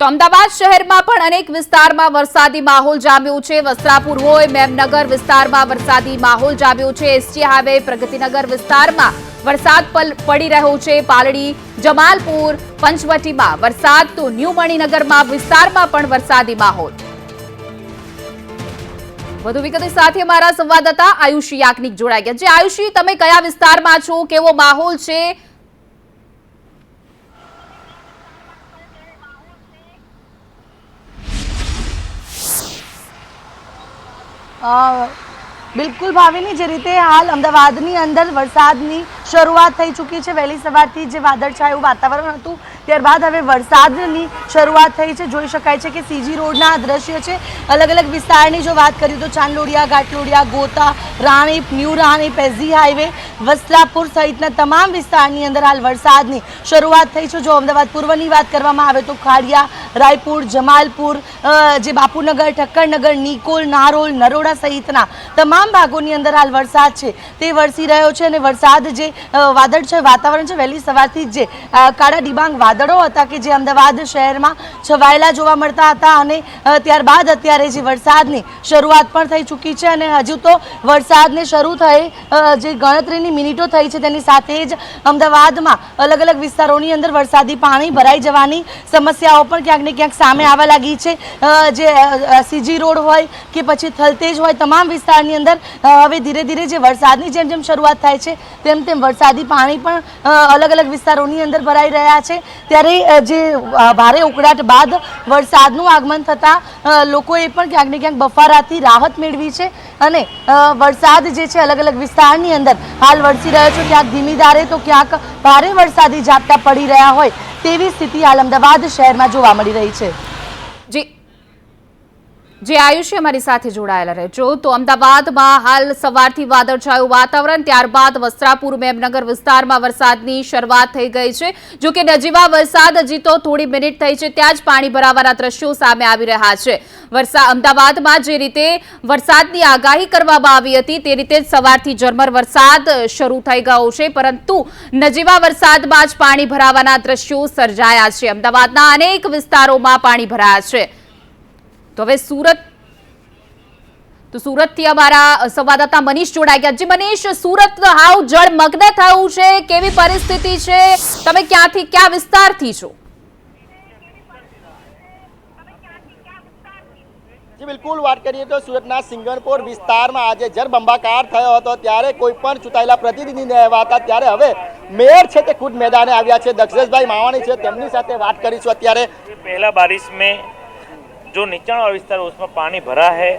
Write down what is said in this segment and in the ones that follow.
તો અમદાવાદ શહેરમાં પણ અનેક વિસ્તારમાં વરસાદી માહોલ જામ્યો છે. વસ્ત્રાપુર હોય, મેમનગર વિસ્તારમાં વરસાદી માહોલ જામ્યો છે. એસટી હાઈવે, પ્રગતિનગર વિસ્તારમાં વરસાદ પડી રહ્યો છે. પાલડી, જમાલપુર, પંચવટીમાં વરસાદ તો ન્યૂ મણિનગરમાં વિસ્તારમાં પણ વરસાદી માહોલ. વધુ વિગત સાથે અમારા સંવાદદાતા આયુષી યાજ્ઞિક જોડાઈ ગયા જે આયુષી, તમે કયા વિસ્તારમાં છો? કેવો માહોલ છે? બિલકુલ ભાવિની જે રીતે હાલ અમદાવાદની અંદર વરસાદની શરૂઆત થઈ ચૂકી છે. વહેલી સવારથી જે વાદળછાયું વાતાવરણ હતું, ત્યારબાદ હવે વરસાદની શરૂઆત થઈ છે. જોઈ શકાય છે કે સીજી રોડના આ દ્રશ્ય છે. અલગ અલગ વિસ્તારની જો વાત કરીએ તો Chandlodia, Ghatlodia, Gota Ranip new Ranip SG highway Vastrapur સહિતના તમામ વિસ્તારની અંદર હાલ વરસાદની શરૂઆત થઈ છે. જો અમદાવાદ પૂર્વની વાત કરવામાં આવે તો ખાડિયા, રાયપુર, જમાલપુર જે બાપુનગર, ઠક્કરનગર, નિકોલ, નારોલ, નરોડા સહિતના તમામ ભાગોની અંદર હાલ વરસાદ છે. તે વરસી રહ્યો છે અને વરસાદ જે વાદળ છે, વાતાવરણ છે, વહેલી સવારથી જ જે કાળા ડિબાંગ વાદળો હતા કે જે અમદાવાદ શહેરમાં છવાયેલા જોવા મળતા હતા અને ત્યારબાદ અત્યારે જે વરસાદની શરૂઆત પણ થઈ ચૂકી છે અને હજુ તો વરસાદને શરૂ થઈ જે ગણતરીની મિનિટો થઈ છે તેની સાથે જ અમદાવાદમાં અલગ અલગ વિસ્તારોની અંદર વરસાદી પાણી ભરાઈ જવાની સમસ્યાઓ પણ ક્યાંક ને ક્યાંક સામે આવવા લાગી છે. જે સીજી રોડ હોય કે પછી થલતેજ હોય તમામ વિસ્તારની અંદર હવે ધીરે ધીરે જે વરસાદની જેમ જેમ શરૂઆત થાય છે તેમ તેમ વરસાદી પાણી પણ અલગ અલગ વિસ્તારોની અંદર ભરાઈ રહ્યા છે. ત્યારે જે ભારે ઉકળાટ બાદ વરસાદનું આગમન થતાં અ, પણ ક્યાંક ને ક્યાંક બફારાથી રાહત મેળવી છે અને વરસાદ જે છે અલગ અલગ વિસ્તારની અંદર હાલ વરસી રહ્યો છે. ક્યાંક ધીમી ધારે તો ક્યાંક ભારે વરસાદી ઝાપટા પડી રહ્યા હોય તેવી સ્થિતિ હાલ અમદાવાદ શહેરમાં જોવા મળી રહી છે. જે આયુષ્ય અમારી સાથે જોડાયેલા રહેજો. તો અમદાવાદમાં હાલ સવારથી વાદળછાયું વાતાવરણ, ત્યારબાદ વસ્ત્રાપુર મેમનગર વિસ્તારમાં વરસાદની શરૂઆત થઈ ગઈ છે. જો કે નજીવા વરસાદ હજી તો થોડી મિનિટ થઈ છે, ત્યાં જ પાણી ભરાવાના દ્રશ્યો સામે આવી રહ્યા છે. વરસાદ અમદાવાદમાં જે રીતે વરસાદની આગાહી કરવામાં આવી હતી, તે રીતે જ સવારથી ઝરમર વરસાદ શરૂ થઈ ગયો છે. પરંતુ નજીવા વરસાદમાં જ પાણી ભરાવાના દ્રશ્યો સર્જાયા છે. અમદાવાદના અનેક વિસ્તારોમાં પાણી ભરાયા છે. તો હવે સુરત તો સુરતથી અમારા સંવાદદાતા મનીષ જોડાઈ ગયા. જી મનીષ સુરત હાવ જળમગ્ન થયું છે. કેવી પરિસ્થિતિ છે? તમે ક્યાંથી ક્યાં વિસ્તારથી છો? જી બિલકુલ વાત કરીએ તો સુરતના સિંગણપોર વિસ્તારમાં આજે જરબંબાકાર થયો હતો. ત્યારે કોઈ પણ ચૂંટાયેલા પ્રતિનિધિ રહ્યા હતા. ત્યારે હવે મેયર છે તે ખુદ મેદાને આવ્યા છે. દક્ષેશભાઈ માવાણી છે તેમની સાથે વાત કરીશું અત્યારે. પહેલા બારિશ મેં जो निचाण वाला विस्तार उसमें पानी भरा है।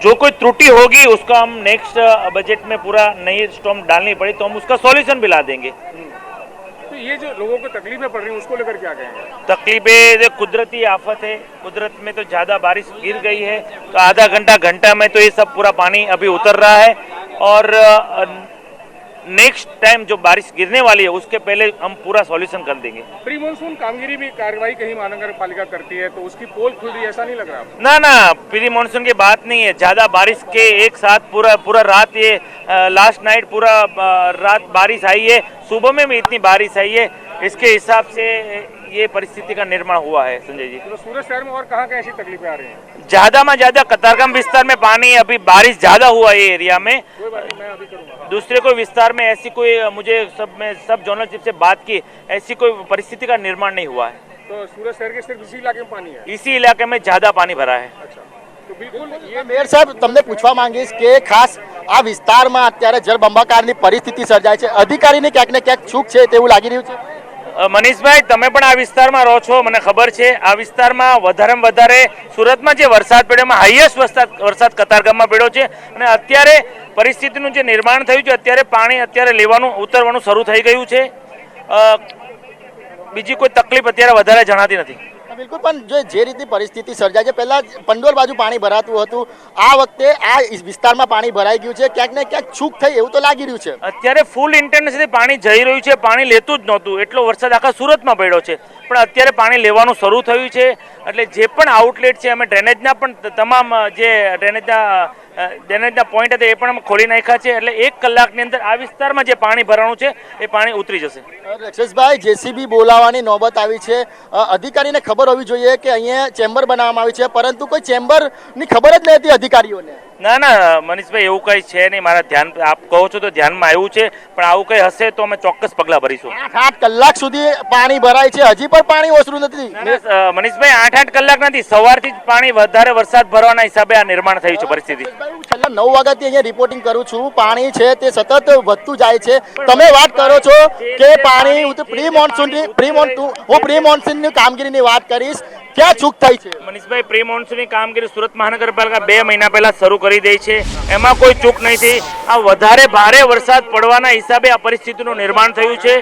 जो कोई त्रुटि होगी उसका हम नेक्स्ट बजट में पूरा नई स्टॉम डालनी पड़ी तो हम उसका सॉल्यूशन भी ला देंगे। तो ये जो लोगों को तकलीफें पड़ रही हैं उसको लेकर क्या कहेंगे? तकलीफें कुदरती आफत है। कुदरत में तो ज़्यादा बारिश गिर गई है तो आधा घंटा घंटा में तो ये सब पूरा पानी अभी उतर रहा है। और नेक्स्ट टाइम जो बारिश गिरने वाली है उसके पहले हम पूरा सॉल्यूशन कर देंगे। प्री मानसून कामगिरी भी कार्रवाई कहीं महानगर पालिका करती है तो उसकी पोल खुल रही है ऐसा नहीं लग रहा? ना ना प्री मानसून की बात नहीं है। ज़्यादा बारिश के एक साथ पूरा पूरा रात ये लास्ट नाइट पूरा रात बारिश आई है। सुबह में भी इतनी बारिश आई है। इसके हिसाब से ये परिस्थिति का निर्माण हुआ है संजय जी तो सूरत शहर में और कहाँ कहाँ ऐसी तकलीफें आ रही हैं ज्यादा में ज्यादा कतारगम विस्तार में पानी अभी बारिश ज्यादा हुआ है ये एरिया में कोई बात नहीं मैं अभी करूँगा दूसरे कोई विस्तार में ऐसी कोई अ, मुझे सब में सब जोनल चिप से बात की ऐसी कोई परिस्थिति का निर्माण नहीं हुआ है तो सूरत शहर के सिर्फ इसी इलाके में पानी है इसी इलाके में ज्यादा पानी भरा है अच्छा तो बिल्कुल ये મેયર સાહેબ તમને પૂછવા માંગીશ કે ખાસ આ વિસ્તારમાં અત્યારે જળબંબાકારની પરિસ્થિતિ સર્જાય છે અધિકારીને ક્યાંક ને ક્યાંક ચૂક છે તેવું લાગી રહ્યું છે અ, મનીષભાઈ, તમે પણ આ વિસ્તારમાં રહો છો, મને ખબર છે. આ વિસ્તારમાં વધારેમાં વધારે સુરતમાં જે વરસાદ પડ્યો, એમાં હાઈએસ્ટ વરસાદ વરસાદ કતારગામમાં પડ્યો છે. અને અત્યારે પરિસ્થિતિનું જે નિર્માણ થયું છે, અત્યારે પાણી અત્યારે લેવાનું, ઉતરવાનું શરૂ થઈ ગયું છે. બીજી કોઈ તકલીફ અત્યારે વધારે જણાતી નથી. બિલકુલ, પણ જો જે રીતની પરિસ્થિતિ સર્જાય છે, પહેલાં પંડોલ બાજુ પાણી ભરાતું હતું. આ વખતે આ વિસ્તારમાં પાણી ભરાઈ ગયું છે. ક્યાંક ને ક્યાંક છૂક થઈ એવું તો લાગી રહ્યું છે. અત્યારે ફૂલ ઇન્ટેન્સિટી પાણી જઈ રહ્યું છે. પાણી લેતું જ નહોતું. એટલો વરસાદ આખા સુરતમાં પડ્યો છે. પણ અત્યારે પાણી લેવાનું શરૂ થયું છે. એટલે જે પણ આઉટલેટ છે, અમે ડ્રેનેજના પણ તમામ, જે ડ્રેનેજના અ, ડ્રેનેજના પોઈન્ટ હતા એ પણ અમે ખોલી નાખ્યા છે. એટલે એક કલાકની અંદર આ વિસ્તારમાં જે પાણી ભરાણું છે એ પાણી ઉતરી જશે. રક્ષેશભાઈ જેસીબી બોલાવવાની નોબત આવી છે. અધિકારીને ખબર હોવી જોઈએ કે અહીંયા ચેમ્બર બનાવવામાં આવી છે પરંતુ કોઈ ચેમ્બરની ખબર જ નહીં હતી અધિકારીઓને. ના ના મનીષભાઈ એવું કંઈ છે નહીં. મારા ધ્યાન આપ કહો છો તો ધ્યાનમાં આવ્યું છે પણ આવું કંઈ હશે તો અમે ચોક્કસ પગલાં ભરીશું. આઠ આઠ કલાક સુધી પાણી ભરાય છે. હજી પણ પાણી ઓસરું નથી. મનીષભાઈ આઠ આઠ કલાક નથી. સવારથી જ પાણી વધારે વરસાદ ભરવાના હિસાબે આ નિર્માણ થયું છે પરિસ્થિતિ. છેલ્લા નવ વાગ્યાથી અહીંયા રિપોર્ટિંગ કરું છું. પાણી છે તે સતત વધતું જાય છે. તમે વાત કરો છો કે પાણી પ્રી મોન્સૂનની પ્રી મોન્સૂન હું પ્રી મોન્સૂનની કામગીરીની વાત કરીશ. ક્યાં ચૂક થઈ છે? મનીષભાઈ પ્રી મોન્સૂનની કામગીરી સુરત મહાનગરપાલિકા બે મહિના પહેલા શરૂ કરી દઈ છે. એમાં કોઈ ચૂક નહીં થઈ. આ વધારે ભારે વરસાદ પડવાના હિસાબે આ પરિસ્થિતિનું નિર્માણ થયું છે.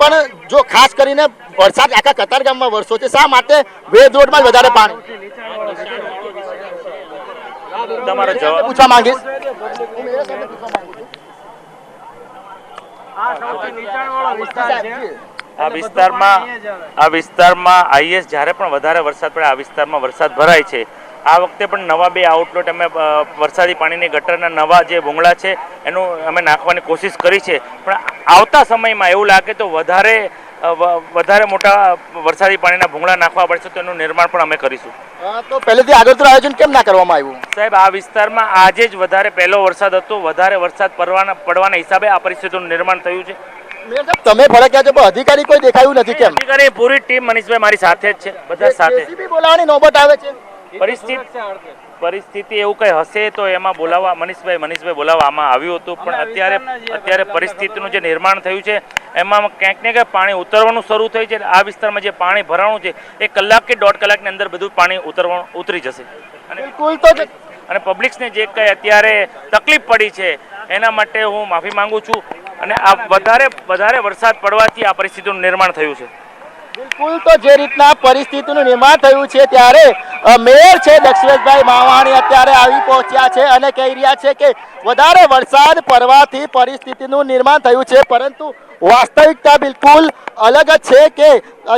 પણ જો ખાસ કરીને વરસાદ આખા કતારગામમાં વરસો છે શા માટે વેદ રોડમાં વધારે પાણી? તમારો જવાબ. પૂછવા માંગીશ. આ વિસ્તારમાં આ વિસ્તારમાં આઈએસ જ્યારે પણ વધારે વરસાદ પડે આ વિસ્તારમાં વરસાદ ભરાય છે. આ વખતે પણ નવા બે આઉટલેટ અમે વરસાદી પાણીની ગટરના નવા જે ભૂંગળા છે એનું અમે નાખવાની કોશિશ કરી છે. પણ આવતા સમયમાં એવું લાગે તો વધારે વધારે મોટા વરસાદી પાણીના ભૂંગળા નાખવા પડશે તો એનું નિર્માણ પણ અમે કરીશું. તો પહેલેથી આગળનું આયોજન કેમ ના કરવામાં આવ્યું? સાહેબ આ વિસ્તારમાં આજે જ વધારે પહેલો વરસાદ હતો. વધારે વરસાદ પડવાના પડવાના હિસાબે આ પરિસ્થિતિનું નિર્માણ થયું છે. તમે ફરક્યા છો પણ અધિકારી કોઈ દેખાયું નથી કેમ? અધિકારી પૂરી ટીમ મનીષભાઈ મારી સાથે જ છે બધા સાથે. બોલાવવાની નોબત આવે છે. પરિસ્થિતિ પરિસ્થિતિ એવું કઈ હશે તો એમાં બોલાવવા મનીષભાઈ મનીષભાઈ બોલાવવામાં આવ્યું હતું પણ અત્યારે અત્યારે પરિસ્થિતિનું જે નિર્માણ થયું છે એમાં ક્યાંક ને ક્યાંક પાણી ઉતરવાનું શરૂ થયું છે આ વિસ્તારમાં જે પાણી ભરાણું છે એ કલાક કે દોઢ કલાકની અંદર બધું પાણી ઉતરવાનું ઉતરી જશે. અને બિલકુલ તો અને પબ્લિક્સને જે કંઈ અત્યારે તકલીફ પડી છે એના માટે હું માફી માંગુ છું. અને આ વધારે વધારે વરસાદ પડવાથી આ પરિસ્થિતિનું નિર્માણ થયું છે. બિલકુલ, તો જે રીતના પરિસ્થિતિનું નિર્માણ થયું છે ત્યારે મેયર છે દક્ષિણેશભાઈ માવાણી અત્યારે આવી પહોંચ્યા છે અને કહી રહ્યા છે કે વધારે વરસાદ પડવાથી પરિસ્થિતિનું નિર્માણ થયું છે, પરંતુ વાસ્તવિકતા બિલકુલ અલગ જ છે કે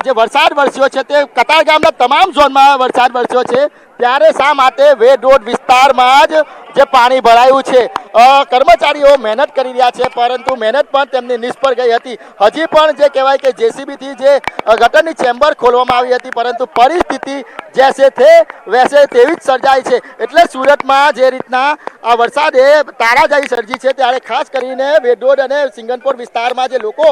જે વરસાદ વરસ્યો છે તે કતારગામના તમામ ઝોનમાં વરસાદ વરસ્યો છે, ત્યારે શા માટે વેડ રોડ વિસ્તારમાં જ જે પાણી ભરાયું છે કર્મચારીઓ મહેનત કરી રહ્યા છે, પરંતુ મહેનત પણ તેમની નિષ્ફળ ગઈ હતી. હજી પણ જે કહેવાય કે જેસીબીથી જે ગટરની ચેમ્બર ખોલવામાં આવી હતી, પરંતુ પરિસ્થિતિ જૈસે વૈસે તેવી જ સર્જાય છે. એટલે સુરતમાં જે રીતના આ વરસાદે તારાજાઈ સર્જી છે, ત્યારે ખાસ કરીને વેડોડ અને સિંગનપોર વિસ્તારમાં જે લોકો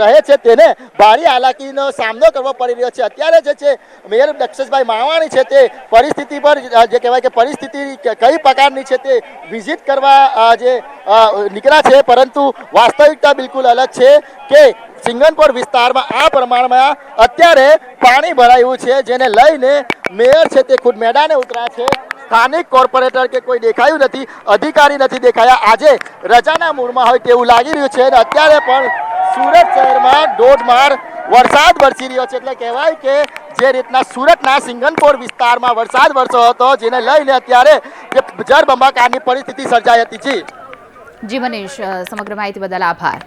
રહે છે, તેને ભારે હાલાકીનો સામનો કરવો પડી રહ્યો છે. અત્યારે જે છે, મેયર દક્ષેશભાઈ માવાણી છે, તે પરિસ્થિતિ પર જે કહેવાય કે પરિસ્થિતિ કઈ પ્રકારની છે તે વિઝિટ કરવા જે નીકળ્યા છે, પરંતુ વાસ્તવિકતા બિલકુલ અલગ છે કે સિંગનપુર વિસ્તારમાં આ પ્રમાણમાં અત્યારે પાણી ભરાયું છે, જેને લઈને મેયર છે તે ખુદ મેદાને ઉતર્યા છે. સ્થાનિક કોર્પોરેટર કે કોઈ દેખાયું નથી, અધિકારી નથી દેખાયા. આજે રજાના મૂળમાં હોય તેવું લાગી રહ્યું છે અને અત્યારે પણ સુરત શહેરમાં ધોધમાર વરસાદ વરસી રહ્યો છે. એટલે કહેવાય કે જે રીતના સુરતના સિંગનપોર વિસ્તારમાં વરસાદ વરસ્યો હતો, જેને લઈને અત્યારે જે જળબંબાકારની પરિસ્થિતિ સર્જાઈ હતી. જી. જી મનીષ સમગ્ર માહિતી બદલ આભાર.